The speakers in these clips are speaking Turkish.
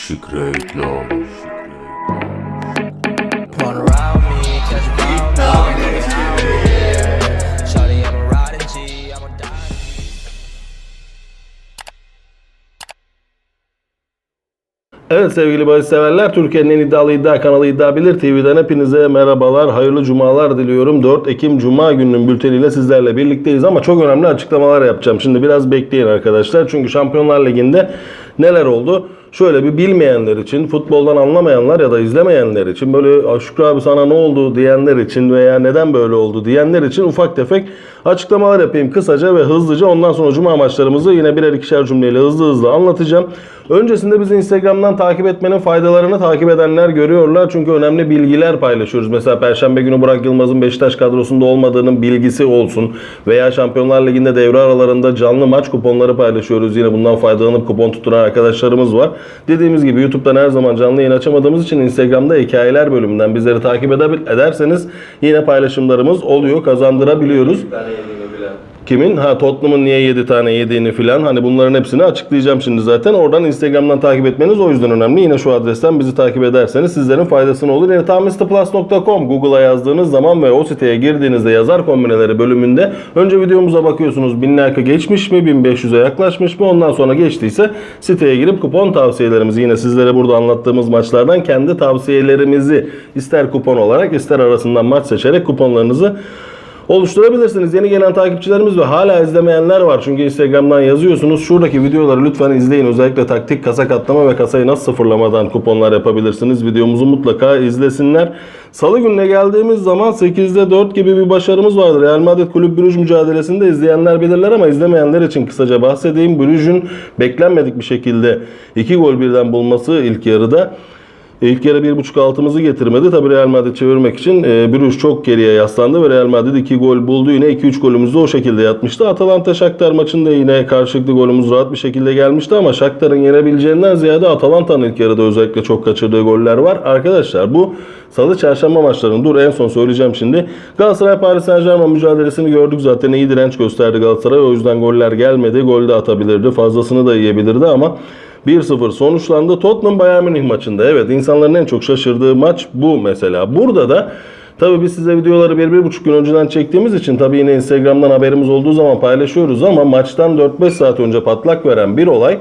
A die. Evet sevgili bahis severler, Türkiye'nin en iddialı iddia kanalı İddia Bilir TV'den hepinize merhabalar, hayırlı cumalar diliyorum. 4 Ekim Cuma gününün bülteniyle sizlerle birlikteyiz ama çok önemli açıklamalar yapacağım. Şimdi biraz bekleyin arkadaşlar çünkü Şampiyonlar Ligi'nde neler oldu? Şöyle bir bilmeyenler için, futboldan anlamayanlar ya da izlemeyenler için, böyle "Aa, Şükrü abi sana ne oldu diyenler için veya neden böyle oldu diyenler için ufak tefek açıklamalar yapayım kısaca ve hızlıca. Ondan sonra cuma maçlarımızı yine birer ikişer cümleyle hızlı hızlı anlatacağım. Öncesinde bizi Instagram'dan takip etmenin faydalarını takip edenler görüyorlar. Çünkü önemli bilgiler paylaşıyoruz. Mesela Perşembe günü Burak Yılmaz'ın Beşiktaş kadrosunda olmadığının bilgisi olsun. Veya Şampiyonlar Ligi'nde devre aralarında canlı maç kuponları paylaşıyoruz. Yine bundan faydalanıp kupon tutturan arkadaşlarımız var. Dediğimiz gibi YouTube'dan her zaman canlı yayın açamadığımız için Instagram'da hikayeler bölümünden bizleri takip ederseniz yine paylaşımlarımız oluyor. Kazandırabiliyoruz. Kimin? Ha Tottenham'ın niye 7 tane yediğini filan. Hani bunların hepsini açıklayacağım şimdi zaten. Oradan Instagram'dan takip etmeniz o yüzden önemli. Yine şu adresten bizi takip ederseniz sizlerin faydasını olur. Yine tamistplus.com Google'a yazdığınız zaman ve o siteye girdiğinizde yazar kombineleri bölümünde önce videomuza bakıyorsunuz. 1000 like'ı geçmiş mi? 1500'e yaklaşmış mı? Ondan sonra geçtiyse siteye girip kupon tavsiyelerimizi yine sizlere burada anlattığımız maçlardan kendi tavsiyelerimizi ister kupon olarak ister arasından maç seçerek kuponlarınızı oluşturabilirsiniz. Yeni gelen takipçilerimiz ve hala izlemeyenler var. Çünkü Instagram'dan yazıyorsunuz. Şuradaki videoları lütfen izleyin. Özellikle taktik kasa katlama ve kasayı nasıl sıfırlamadan kuponlar yapabilirsiniz. Videomuzu mutlaka izlesinler. Salı gününe geldiğimiz zaman 8'de 4 gibi bir başarımız vardı. Real Madrid Kulüp Brüj mücadelesinde izleyenler bilirler ama izlemeyenler için kısaca bahsedeyim. Brüj'ün beklenmedik bir şekilde 2 gol birden bulması ilk yarıda İlk yarı 1.5 altımızı getirmedi. Tabi Real Madrid çevirmek için e, Bruges çok geriye yaslandı ve Real Madrid 2 gol buldu. Yine 2-3 golümüzü de o şekilde yatmıştı. Atalanta Shakhtar maçında yine karşılıklı golümüz rahat bir şekilde gelmişti ama Shakhtar'ın yenebileceğinden ziyade Atalanta'nın ilk yarıda özellikle çok kaçırdığı goller var. Arkadaşlar bu Salı çarşamba maçlarının dur en son söyleyeceğim şimdi. Galatasaray Paris Saint Germain mücadelesini gördük zaten iyi direnç gösterdi Galatasaray. O yüzden goller gelmedi. Gol de atabilirdi. Fazlasını da yiyebilirdi ama 1-0 sonuçlandı. Tottenham Bayern Münih maçında. Evet insanların en çok şaşırdığı maç bu mesela. Burada da Tabii biz size videoları bir, bir buçuk gün önceden çektiğimiz için tabii yine Instagram'dan haberimiz olduğu zaman paylaşıyoruz ama maçtan 4-5 saat önce patlak veren bir olay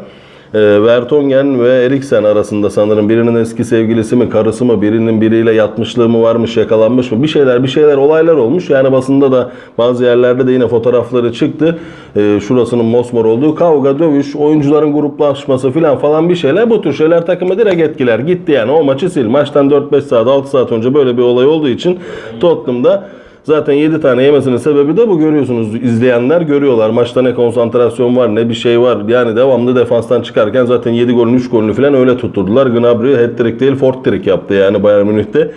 e, Vertonghen ve Eriksen arasında sanırım birinin eski sevgilisi mi karısı mı birinin biriyle yatmışlığı mı varmış yakalanmış mı? Bir şeyler bir şeyler olaylar olmuş. Yani basında da bazı yerlerde de yine fotoğrafları çıktı. E, şurasının mosmor olduğu kavga dövüş oyuncuların gruplaşması filan falan bir şeyler. Bu tür şeyler takımı direkt etkiler. Gitti yani. O maçı sil. Maçtan 4-5 saat 6 saat önce böyle bir olay olduğu için Tottenham'da Zaten 7 tane yemesinin sebebi de bu görüyorsunuz. izleyenler görüyorlar. Maçta ne konsantrasyon var ne bir şey var. Yani devamlı defanstan çıkarken zaten 7 golün 3 golünü falan öyle tutturdular. Gnabry hat-trick değil fort-trick yaptı yani Bayern Münih'te.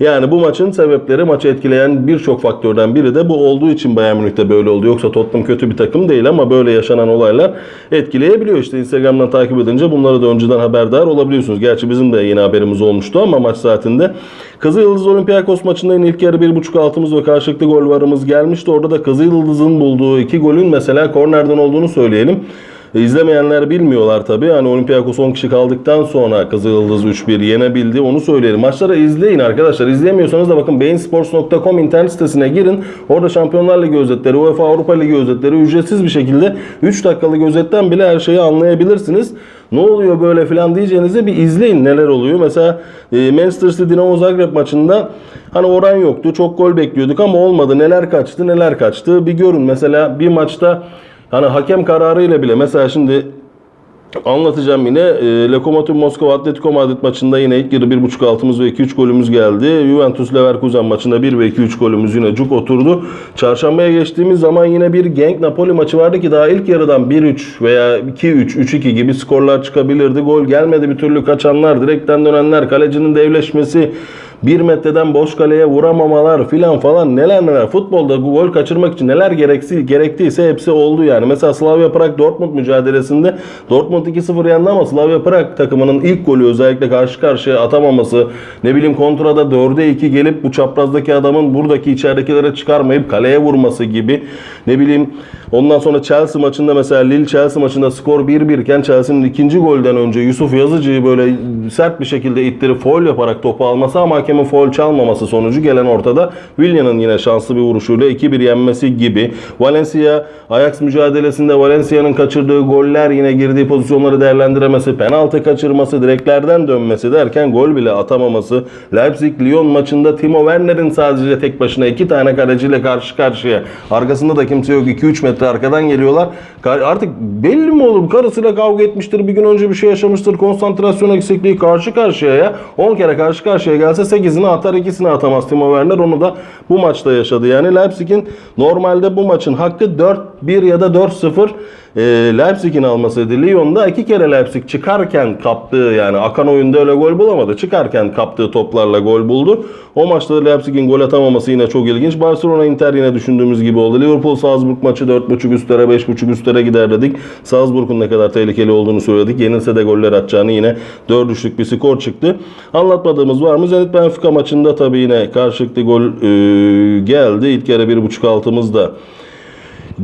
Yani bu maçın sebepleri maçı etkileyen birçok faktörden biri de bu olduğu için Bayern Münih'te böyle oldu. Yoksa Tottenham kötü bir takım değil ama böyle yaşanan olaylar etkileyebiliyor. İşte Instagram'dan takip edince bunları da önceden haberdar olabiliyorsunuz. Gerçi bizim de yine haberimiz olmuştu ama maç saatinde. Kızılyıldız Olympiakos maçında ilk yarı 1.5 altımız ve karşılıklı gol varımız gelmişti. Orada da Kızılyıldız'ın bulduğu iki golün mesela kornerden olduğunu söyleyelim. E, İzlemeyenler bilmiyorlar tabii. Hani Olympiakos 10 kişi kaldıktan sonra Kızılyıldız 3-1 yenebildi. Onu söyleyelim. Maçları izleyin arkadaşlar. İzleyemiyorsanız da bakın beinsports.com internet sitesine girin. Orada Şampiyonlar Ligi özetleri, UEFA Avrupa Ligi özetleri ücretsiz bir şekilde 3 dakikalık özetten bile her şeyi anlayabilirsiniz. Ne oluyor böyle filan diyeceğinizi bir izleyin neler oluyor. Mesela e, Manchester City Dinamo Zagreb maçında hani oran yoktu. Çok gol bekliyorduk ama olmadı. Neler kaçtı neler kaçtı. Bir görün mesela bir maçta Hani hakem kararıyla bile mesela şimdi anlatacağım yine. E, Lokomotiv Moskova Atletico Madrid maçında yine ilk yarı 1.5 altımız ve 2-3 golümüz geldi. Juventus Leverkusen maçında 1 ve 2-3 golümüz yine cuk oturdu. Çarşambaya geçtiğimiz zaman yine bir Genk Napoli maçı vardı ki daha ilk yarıdan 1-3 veya 2-3, 3-2 gibi skorlar çıkabilirdi. Gol gelmedi bir türlü kaçanlar, direkten dönenler, kalecinin devleşmesi 1 metreden boş kaleye vuramamalar filan falan neler neler. Futbolda gol kaçırmak için neler gereksi, gerektiyse hepsi oldu yani. Mesela Slavia Prag Dortmund mücadelesinde Dortmund 2-0 yendi ama Slavia Prag takımının ilk golü özellikle karşı karşıya atamaması, ne bileyim kontrada 4'e 2 gelip bu çaprazdaki adamın buradaki içeridekilere çıkarmayıp kaleye vurması gibi ne bileyim ondan sonra Chelsea maçında mesela Lille Chelsea maçında skor 1-1 iken Chelsea'nin ikinci golden önce Yusuf Yazıcı'yı böyle sert bir şekilde ittirip foul yaparak topu alması ama hakemin foul çalmaması sonucu gelen ortada Willian'ın yine şanslı bir vuruşuyla 2-1 yenmesi gibi. Valencia Ajax mücadelesinde Valencia'nın kaçırdığı goller yine girdiği pozisyonları değerlendiremesi, penaltı kaçırması, direklerden dönmesi derken gol bile atamaması. Leipzig Lyon maçında Timo Werner'in sadece tek başına iki tane kaleciyle karşı karşıya. Arkasında da kimse yok. 2-3 metre arkadan geliyorlar. Artık belli mi olur? Karısıyla kavga etmiştir. Bir gün önce bir şey yaşamıştır. Konsantrasyon eksikliği karşı karşıya ya. 10 kere karşı karşıya gelse 8'ini atar 2'sini atamaz Timo Werner. Onu da bu maçta yaşadı. Yani Leipzig'in normalde bu maçın hakkı 4-1 ya da 4-0 e, Leipzig'in almasıydı. Lyon'da iki kere Leipzig çıkarken kaptığı yani akan oyunda öyle gol bulamadı. Çıkarken kaptığı toplarla gol buldu. O maçta da Leipzig'in gol atamaması yine çok ilginç. Barcelona Inter yine düşündüğümüz gibi oldu. Liverpool Salzburg maçı 4.5 üstlere 5.5 üstlere gider dedik. Salzburg'un ne kadar tehlikeli olduğunu söyledik. Yenilse de goller atacağını yine 4-3'lük bir skor çıktı. Anlatmadığımız var mı? Zenit Benfica maçında tabii yine karşılıklı gol e, geldi. İlk yarı 1.5 altımızda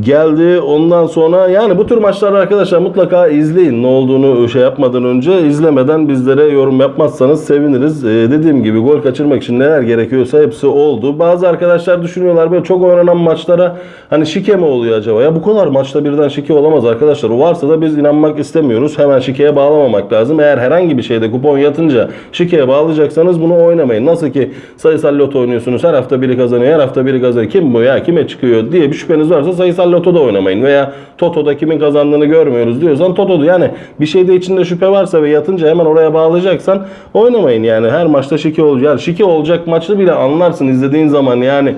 geldi. Ondan sonra yani bu tür maçları arkadaşlar mutlaka izleyin. Ne olduğunu şey yapmadan önce izlemeden bizlere yorum yapmazsanız seviniriz. Ee, dediğim gibi gol kaçırmak için neler gerekiyorsa hepsi oldu. Bazı arkadaşlar düşünüyorlar böyle çok oynanan maçlara hani şike mi oluyor acaba? Ya bu kadar maçta birden şike olamaz arkadaşlar. Varsa da biz inanmak istemiyoruz. Hemen şikeye bağlamamak lazım. Eğer herhangi bir şeyde kupon yatınca şikeye bağlayacaksanız bunu oynamayın. Nasıl ki sayısal loto oynuyorsunuz. Her hafta biri kazanıyor. Her hafta biri kazanıyor. Kim bu ya? Kime çıkıyor diye bir şüpheniz varsa sayısal loto da oynamayın. Veya Toto'da kimin kazandığını görmüyoruz diyorsan Toto'da yani bir şeyde içinde şüphe varsa ve yatınca hemen oraya bağlayacaksan oynamayın yani. Her maçta şike olacak. Yani şike olacak maçı bile anlarsın izlediğin zaman yani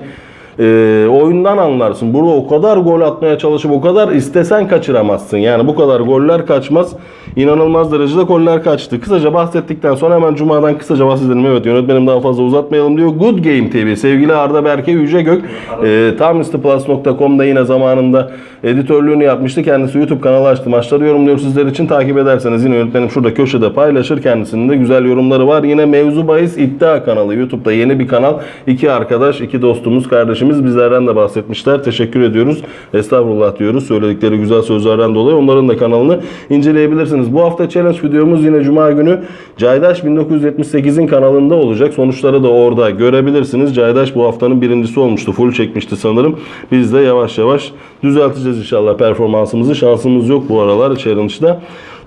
e, oyundan anlarsın. Burada o kadar gol atmaya çalışıp o kadar istesen kaçıramazsın. Yani bu kadar goller kaçmaz. İnanılmaz derecede goller kaçtı. Kısaca bahsettikten sonra hemen Cuma'dan kısaca bahsedelim. Evet yönetmenim daha fazla uzatmayalım diyor. Good Game TV sevgili Arda Berke Yüce Gök e, tamlisteplus.com'da yine zamanında editörlüğünü yapmıştı. Kendisi YouTube kanalı açtı. Maçları yorumluyor sizler için takip ederseniz yine yönetmenim şurada köşede paylaşır. Kendisinin de güzel yorumları var. Yine Mevzu Bahis İddia kanalı. YouTube'da yeni bir kanal. İki arkadaş, iki dostumuz, kardeşimiz bizlerden de bahsetmişler. Teşekkür ediyoruz. Estağfurullah diyoruz. Söyledikleri güzel sözlerden dolayı onların da kanalını inceleyebilirsiniz. Bu hafta challenge videomuz yine Cuma günü Caydaş 1978'in kanalında olacak. Sonuçları da orada görebilirsiniz. Caydaş bu haftanın birincisi olmuştu. Full çekmişti sanırım. Biz de yavaş yavaş düzelteceğiz inşallah performansımızı. Şansımız yok bu aralar challenge'da.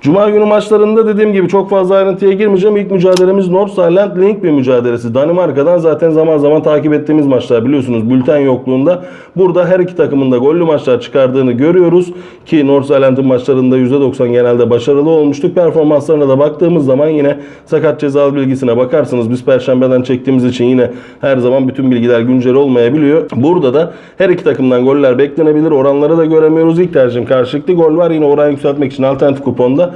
Cuma günü maçlarında dediğim gibi çok fazla ayrıntıya girmeyeceğim. İlk mücadelemiz North Island Link bir mücadelesi. Danimarka'dan zaten zaman zaman takip ettiğimiz maçlar biliyorsunuz bülten yokluğunda. Burada her iki takımın da gollü maçlar çıkardığını görüyoruz. Ki North Island'ın maçlarında %90 genelde başarılı olmuştuk. Performanslarına da baktığımız zaman yine sakat cezalı bilgisine bakarsınız. Biz perşembeden çektiğimiz için yine her zaman bütün bilgiler güncel olmayabiliyor. Burada da her iki takımdan goller beklenebilir. Oranları da göremiyoruz. İlk tercihim karşılıklı gol var. Yine oran yükseltmek için alternatif kuponda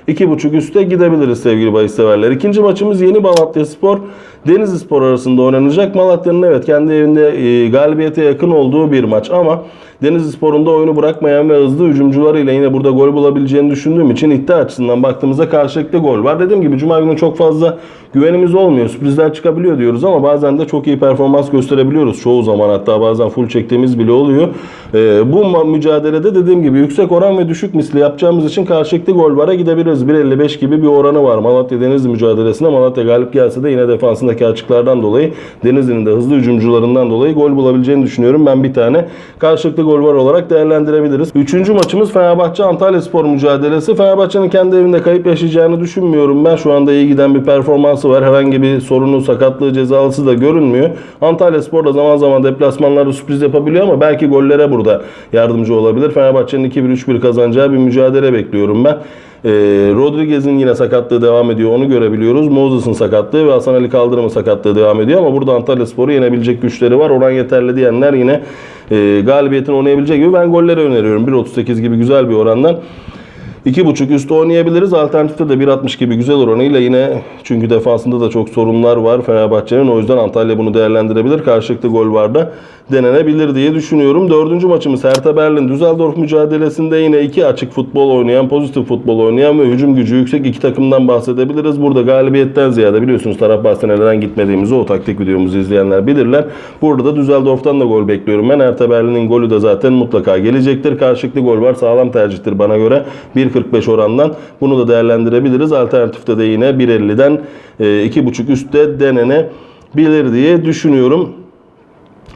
2.5 üste gidebiliriz sevgili bahis severler. İkinci maçımız Yeni Malatya Spor Denizli Spor arasında oynanacak. Malatya'nın evet kendi evinde e, galibiyete yakın olduğu bir maç ama Denizli Spor'un da oyunu bırakmayan ve hızlı hücumcularıyla yine burada gol bulabileceğini düşündüğüm için iddia açısından baktığımızda karşılıklı gol var. Dediğim gibi Cuma günü çok fazla güvenimiz olmuyor. Sürprizler çıkabiliyor diyoruz ama bazen de çok iyi performans gösterebiliyoruz. Çoğu zaman hatta bazen full çektiğimiz bile oluyor. E, bu mücadelede dediğim gibi yüksek oran ve düşük misli yapacağımız için karşılıklı gol vara gidebiliriz. 1.55 gibi bir oranı var. Malatya Denizli mücadelesinde Malatya galip gelse de yine defansındaki açıklardan dolayı Denizli'nin de hızlı hücumcularından dolayı gol bulabileceğini düşünüyorum. Ben bir tane karşılıklı gol var olarak değerlendirebiliriz. Üçüncü maçımız Fenerbahçe Antalya Spor mücadelesi. Fenerbahçe'nin kendi evinde kayıp yaşayacağını düşünmüyorum. Ben şu anda iyi giden bir performansı var. Herhangi bir sorunu, sakatlığı, cezalısı da görünmüyor. Antalya Spor da zaman zaman deplasmanlarda sürpriz yapabiliyor ama belki gollere burada yardımcı olabilir. Fenerbahçe'nin 2-1-3-1 kazanacağı bir mücadele bekliyorum ben. Ee, Rodriguez'in yine sakatlığı devam ediyor. Onu görebiliyoruz. Moses'ın sakatlığı ve Hasan Ali Kaldırım'ın sakatlığı devam ediyor. Ama burada Antalya Spor'u yenebilecek güçleri var. Oran yeterli diyenler yine e, galibiyetini oynayabilecek gibi. Ben golleri öneriyorum. 1.38 gibi güzel bir orandan. 2.5 üstü oynayabiliriz. Alternatifte de 1.60 gibi güzel oranıyla yine çünkü defasında da çok sorunlar var Fenerbahçe'nin. O yüzden Antalya bunu değerlendirebilir. Karşılıklı gol var da denenebilir diye düşünüyorum. Dördüncü maçımız Hertha Berlin Düsseldorf mücadelesinde yine iki açık futbol oynayan, pozitif futbol oynayan ve hücum gücü yüksek iki takımdan bahsedebiliriz. Burada galibiyetten ziyade biliyorsunuz taraf bahsine neden gitmediğimizi o taktik videomuzu izleyenler bilirler. Burada da Düsseldorf'tan da gol bekliyorum. Ben Hertha Berlin'in golü de zaten mutlaka gelecektir. Karşılıklı gol var. Sağlam tercihtir bana göre. 1.45 orandan. Bunu da değerlendirebiliriz. Alternatifte de yine 1.50'den e, 2.5 üstte denenebilir diye düşünüyorum.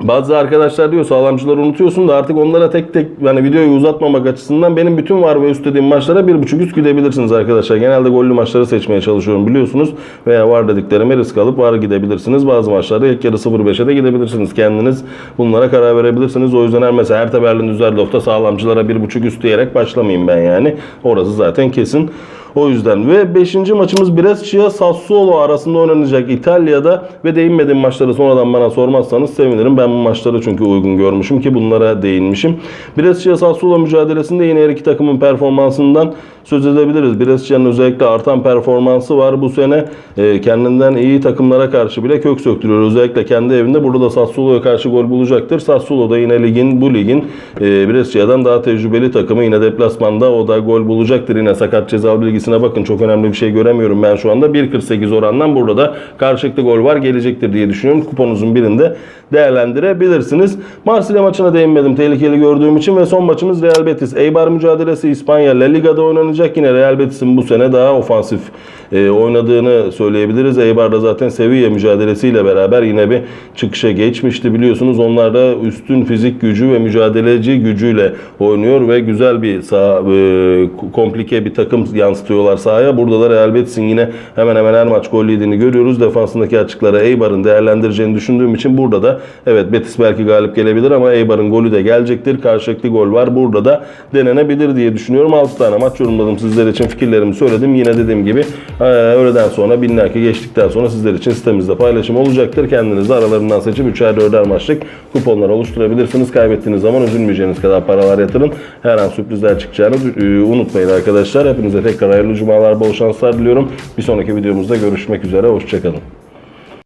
Bazı arkadaşlar diyor sağlamcıları unutuyorsun da artık onlara tek tek yani videoyu uzatmamak açısından benim bütün var ve üst dediğim maçlara bir buçuk üst gidebilirsiniz arkadaşlar. Genelde gollü maçları seçmeye çalışıyorum biliyorsunuz. Veya var dediklerime risk alıp var gidebilirsiniz. Bazı maçlarda ilk yarı 0-5'e de gidebilirsiniz. Kendiniz bunlara karar verebilirsiniz. O yüzden her mesela Hertha Berlin Düsseldorf'ta sağlamcılara bir buçuk üst diyerek başlamayayım ben yani. Orası zaten kesin. O yüzden ve 5. maçımız Brescia Sassuolo arasında oynanacak İtalya'da ve değinmediğim maçları sonradan bana sormazsanız sevinirim. Ben bu maçları çünkü uygun görmüşüm ki bunlara değinmişim. Brescia Sassuolo mücadelesinde yine her iki takımın performansından söz edebiliriz. Brescia'nın özellikle artan performansı var bu sene. E, kendinden iyi takımlara karşı bile kök söktürüyor. Özellikle kendi evinde burada da Sassuolo'ya karşı gol bulacaktır. Sassuolo da yine ligin bu ligin e, Brescia'dan daha tecrübeli takımı. Yine deplasmanda o da gol bulacaktır. Yine sakat ceza bilgisine bakın. Çok önemli bir şey göremiyorum ben şu anda. 1.48 orandan burada da karşılıklı gol var gelecektir diye düşünüyorum. Kuponunuzun birinde değerlendirebilirsiniz. Marsilya maçına değinmedim tehlikeli gördüğüm için ve son maçımız Real Betis. Eibar mücadelesi İspanya La Liga'da oynanacak. Yine Real Betis'in bu sene daha ofansif e, oynadığını söyleyebiliriz. Eibar da zaten Sevilla mücadelesiyle beraber yine bir çıkışa geçmişti biliyorsunuz. Onlar da üstün fizik gücü ve mücadeleci gücüyle oynuyor ve güzel bir sağ, e, komplike bir takım yansıtıyorlar sahaya. Burada da Real Betis'in yine hemen hemen her maç gol yediğini görüyoruz. Defansındaki açıklara Eibar'ın değerlendireceğini düşündüğüm için burada da evet Betis belki galip gelebilir ama Eibar'ın golü de gelecektir. Karşılıklı gol var. Burada da denenebilir diye düşünüyorum. 6 tane maç yorumladım sizler için fikirlerimi söyledim. Yine dediğim gibi öğleden sonra Binlerke geçtikten sonra sizler için sitemizde paylaşım olacaktır. Kendiniz aralarından seçip 3'er 4'er maçlık kuponlar oluşturabilirsiniz. Kaybettiğiniz zaman üzülmeyeceğiniz kadar paralar yatırın. Her an sürprizler çıkacağını unutmayın arkadaşlar. Hepinize tekrar hayırlı cumalar, bol şanslar diliyorum. Bir sonraki videomuzda görüşmek üzere. Hoşçakalın.